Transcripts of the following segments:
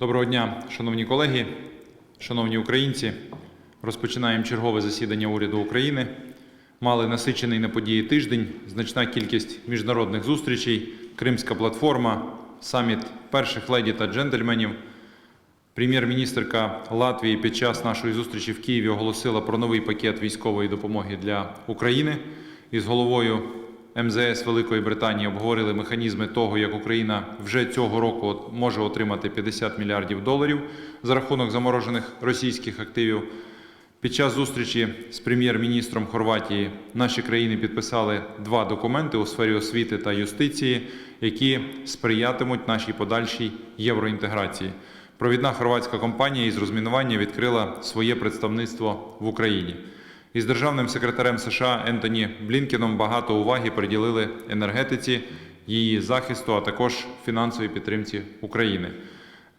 Доброго дня, шановні колеги, шановні українці. Розпочинаємо чергове засідання уряду України. Мали насичений на події тиждень, значна кількість міжнародних зустрічей, Кримська платформа, саміт перших леді та джентльменів. Прем'єр-міністрка Латвії під час нашої зустрічі в Києві оголосила про новий пакет військової допомоги для України. Із головою МЗС Великої Британії обговорили механізми того, як Україна вже цього року може отримати 50 мільярдів доларів за рахунок заморожених російських активів. Під час зустрічі з прем'єр-міністром Хорватії наші країни підписали два документи у сфері освіти та юстиції, які сприятимуть нашій подальшій євроінтеграції. Провідна хорватська компанія із розмінування відкрила своє представництво в Україні. Із державним секретарем США Ентоні Блінкеном багато уваги приділили енергетиці, її захисту, а також фінансовій підтримці України.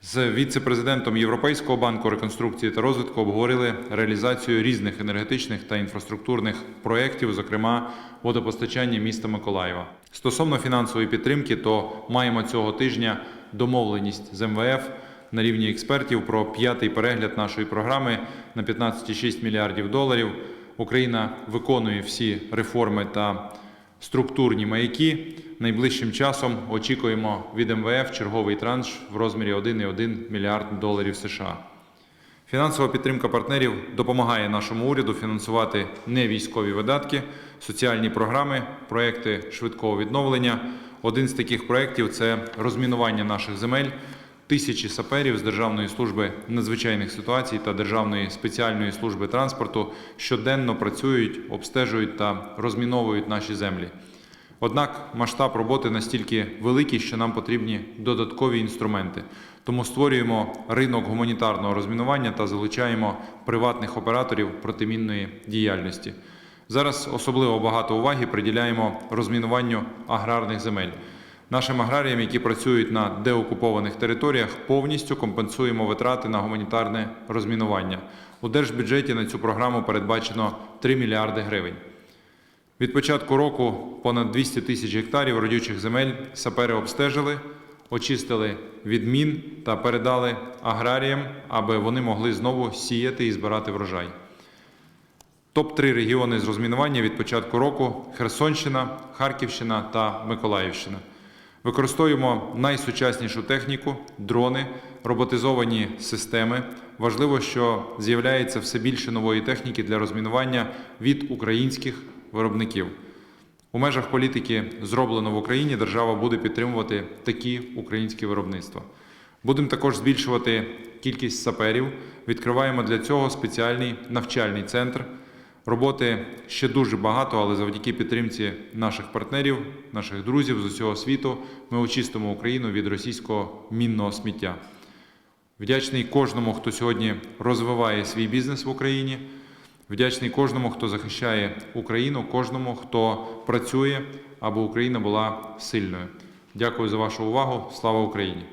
З віце-президентом Європейського банку реконструкції та розвитку обговорили реалізацію різних енергетичних та інфраструктурних проєктів, зокрема водопостачання міста Миколаєва. Стосовно фінансової підтримки, то маємо цього тижня домовленість з МВФ на рівні експертів про п'ятий перегляд нашої програми на 15,6 мільярдів доларів. Україна виконує всі реформи та структурні маяки. Найближчим часом очікуємо від МВФ черговий транш в розмірі 1,1 мільярд доларів США. Фінансова підтримка партнерів допомагає нашому уряду фінансувати невійськові видатки, соціальні програми, проекти швидкого відновлення. Один з таких проєктів це розмінування наших земель. Тисячі саперів з Державної служби надзвичайних ситуацій та Державної спеціальної служби транспорту щоденно працюють, обстежують та розміновують наші землі. Однак масштаб роботи настільки великий, що нам потрібні додаткові інструменти. Тому створюємо ринок гуманітарного розмінування та залучаємо приватних операторів протимінної діяльності. Зараз особливо багато уваги приділяємо розмінуванню аграрних земель. Нашим аграріям, які працюють на деокупованих територіях, повністю компенсуємо витрати на гуманітарне розмінування. У держбюджеті на цю програму передбачено 3 мільярди гривень. Від початку року понад 200 тисяч гектарів родючих земель сапери обстежили, очистили від мін та передали аграріям, аби вони могли знову сіяти і збирати врожай. Топ-3 регіони з розмінування від початку року Херсонщина, Харківщина та Миколаївщина. Використовуємо найсучаснішу техніку, дрони, роботизовані системи. Важливо, що з'являється все більше нової техніки для розмінування від українських виробників. У межах політики зроблено в Україні держава буде підтримувати такі українські виробництва. Будемо також збільшувати кількість саперів. Відкриваємо для цього спеціальний навчальний центр. Роботи ще дуже багато, але завдяки підтримці наших партнерів, наших друзів з усього світу, ми очистимо Україну від російського мінного сміття. Вдячний кожному, хто сьогодні розвиває свій бізнес в Україні. Вдячний кожному, хто захищає Україну, кожному, хто працює, аби Україна була сильною. Дякую за вашу увагу. Слава Україні!